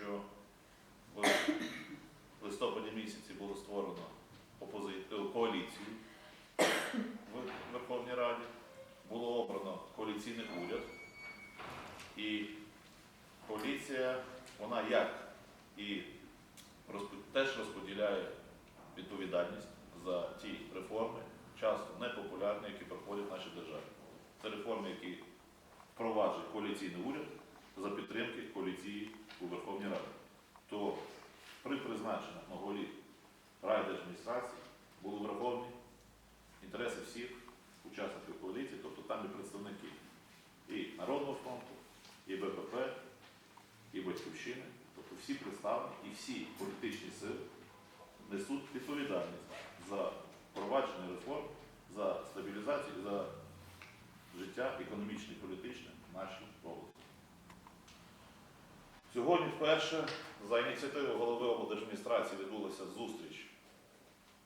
що в листопаді місяці було створено е, коаліцію в Верховній Раді, було обрано коаліційний уряд. І коаліція, вона як і теж розподіляє відповідальність за ті реформи, часто непопулярні, які проходять в нашій державі. Це реформи, які впроваджує коаліційний уряд за підтримки коаліції у Верховній Раді. То при призначеннях на голі райдержадміністрації були враховані інтереси всіх учасників коаліції, тобто там і представники і Народного фронту, і БПП, і Батьківщини, тобто всі представлені і всі політичні сили несуть відповідальність за впровадження реформ, за стабілізацію, за життя економічне і політичне в нашій області. Сьогодні вперше за ініціативою голови облдержадміністрації відбулася зустріч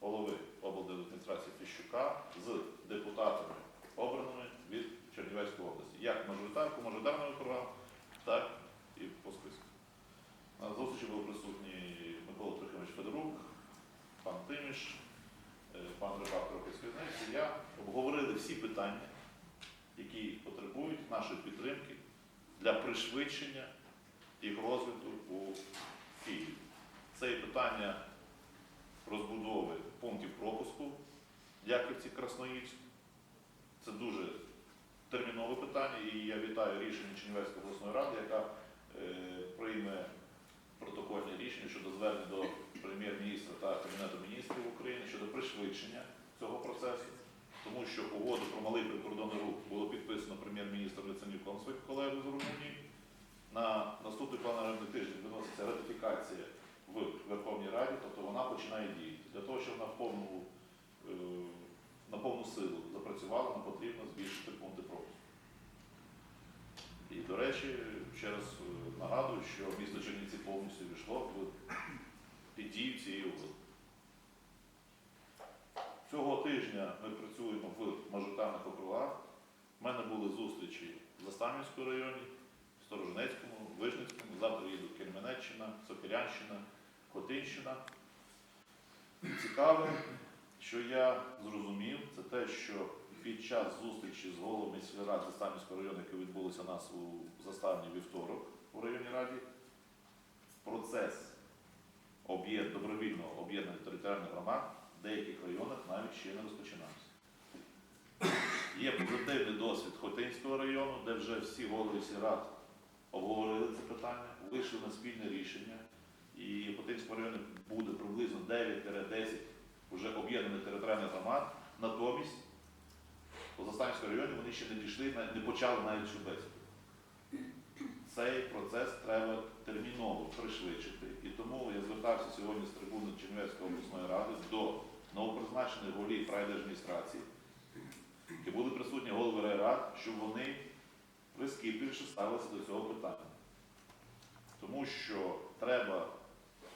голови облдержадміністрації Фіщука з депутатами, обраними від Чернівецької області, як мажоритарку, мажоритарного округа, так і по списку. На зустрічі був присутній Микола Трохимович Федорук, пан Тиміш, е, пан Рибак Трохиський, я обговорили всі питання, які потребують нашої підтримки для пришвидшення їх розвитку у Києві. Це і питання розбудови пунктів пропуску Яківці Красноїльськ. Це дуже термінове питання, і я вітаю рішення Чернівецької обласної ради, яка е, прийме протокольне рішення щодо звернення до прем'єр-міністра та Кабінету міністрів України щодо пришвидшення цього процесу, тому що угоду про малий прикордонний рух було підписано прем'єр-міністром Яценюком своїх колегою з Румунії. На наступний пленарний тиждень виноситься ратифікація в Верховній Раді, тобто вона починає діяти. Для того, щоб вона в повну, е, на повну силу запрацювала, нам потрібно збільшити пункти пропуску. І, до речі, ще раз е, нагадую, що місто Чернівці повністю війшло в під дію цієї угоди. Цього тижня ми працюємо в мажоритарних округах. У мене були зустрічі в Заставнівському районі, Сторожинецькому, Вижницькому. Завтра їду Кельменеччина, Сокирянщина, Хотинщина. Цікаве, що я зрозумів, це те, що під час зустрічі з головами сільрад Заставнівського району, яка відбулася у нас у Заставні вівторок у районній раді, процес об'єд... добровільного об'єднання територіальних громад в деяких районах навіть ще не розпочинався. Є позитивний досвід Хотинського району, де вже всі голови сільрад обговорили це питання, вийшли на спільне рішення. І в Хотинському районі буде приблизно 9-10 вже об'єднаних територіальних громад. Натомість у Заставському районі вони ще не дійшли, не почали навіть цю бесіду. Цей процес треба терміново пришвидшити. І тому я звертався сьогодні з трибуни Чернівецької обласної ради до новопризначених голів райдержадміністрації, які були присутні голови райрад, щоб вони прискіпливіше ставилися до цього питання. Тому що треба,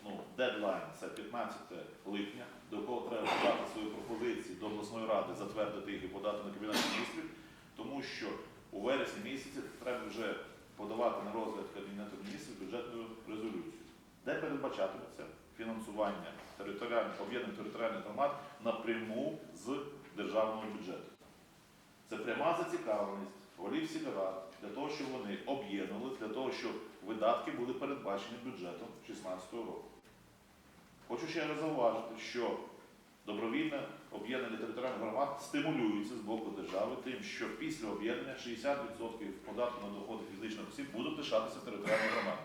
ну, дедлайн це 15 липня, до кого треба подати свої пропозиції до обласної ради, затвердити їх і подати на Кабінет міністрів, тому що у вересні місяці треба вже подавати на розгляд Кабінету міністрів бюджетну резолюцію, де передбачатиметься фінансування територіальних об'єднаних територіальних громад напряму з державного бюджету. Це пряма зацікавленість голів сільрад для того, щоб вони об'єднували, для того, щоб видатки були передбачені бюджетом 2016 року. Хочу ще раз зауважити, що добровільне об'єднання територіальних громад стимулюється з боку держави тим, що після об'єднання 60% податку на доходи фізичних осіб будуть лишатися територіальні громади.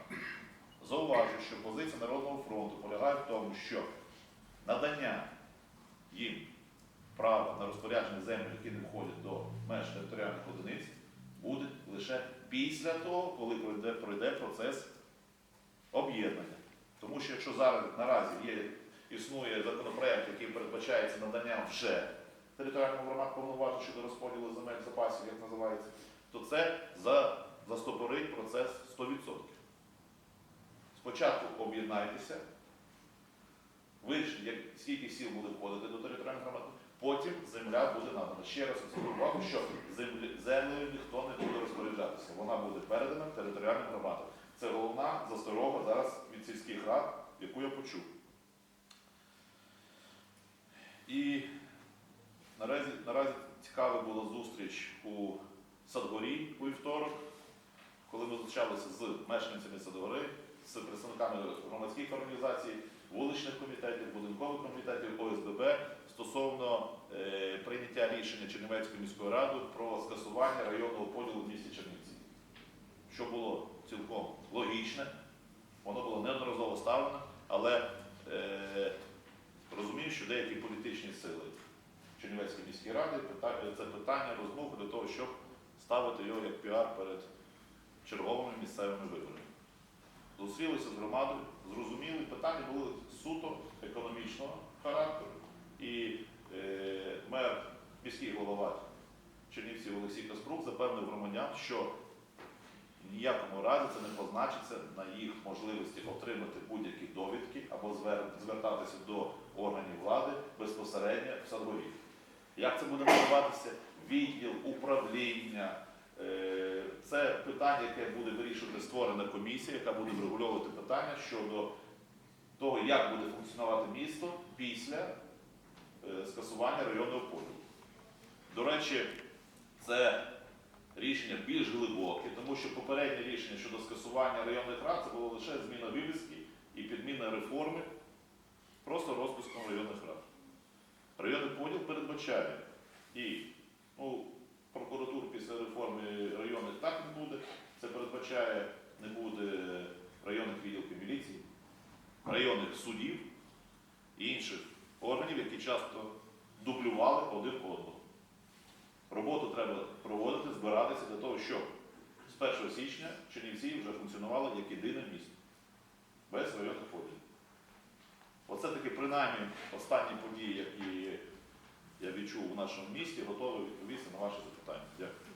Зауважу, що позиція Народного фронту полягає в тому, що надання їм права на розпорядження землі, які не входять до меж територіальних одиниць, буде лише після того, коли пройде, пройде процес об'єднання. Тому що якщо зараз наразі є, існує законопроект, який передбачається наданням вже територіальних громад повноважень щодо розподілу земель запасів, як називається, то це за, застопорить процес 100%. Спочатку об'єднайтеся, вирішіть, як, скільки сіл буде входити до територіальних громад, потім земля буде надана. Ще раз акцентую увагу, що землею ніхто не буде розпоряджатися. Вона буде передана територіальним громадам. Це головна засторога зараз від сільських рад, яку я почув. І наразі, наразі цікава була зустріч у Садгорі у вівторок, коли ми зустрічалися з мешканцями Садгори, з представниками громадських організацій, вуличних комітетів, будинкових комітетів ОСББ стосовно е, прийняття рішення Чернівецької міської ради про скасування районного поділу в місті Чернівці, що було цілком логічне, воно було неодноразово ставлено, але е, розумію, що деякі політичні сили Чернівецької міської ради це питання розмов для того, щоб ставити його як піар перед черговими місцевими виборами. Зустрілися з громадою, зрозуміли, питання були суто економічного характеру. І е, мер, міський голова Чернівців Олексій Каспрук запевнив громадян, що в ніякому разі це не позначиться на їх можливості отримати будь-які довідки або звертатися до органів влади безпосередньо в Садові. Як це буде називатися? Відділ, управління. Е, Це питання, яке буде вирішувати створена комісія, яка буде врегульовувати питання щодо того, як буде функціонувати місто після е, скасування районного поділу. До речі, це рішення більш глибоке, тому що попереднє рішення щодо скасування районних рад це було лише зміна вивіски і підміна реформи просто розпуском районних рад. Районний поділ передбачає і ну, прокуратуру після реформи районних так не буде. Це передбачає не буде районних відділків міліції, районних судів і інших органів, які часто дублювали один одного. Роботу треба проводити, збиратися для того, щоб з 1 січня Чернівці вже функціонувало як єдине місто, без районних поділів. Оце таки принаймні останні події, які я відчув у нашому місті, готовий відповісти на ваші запитання. Дякую.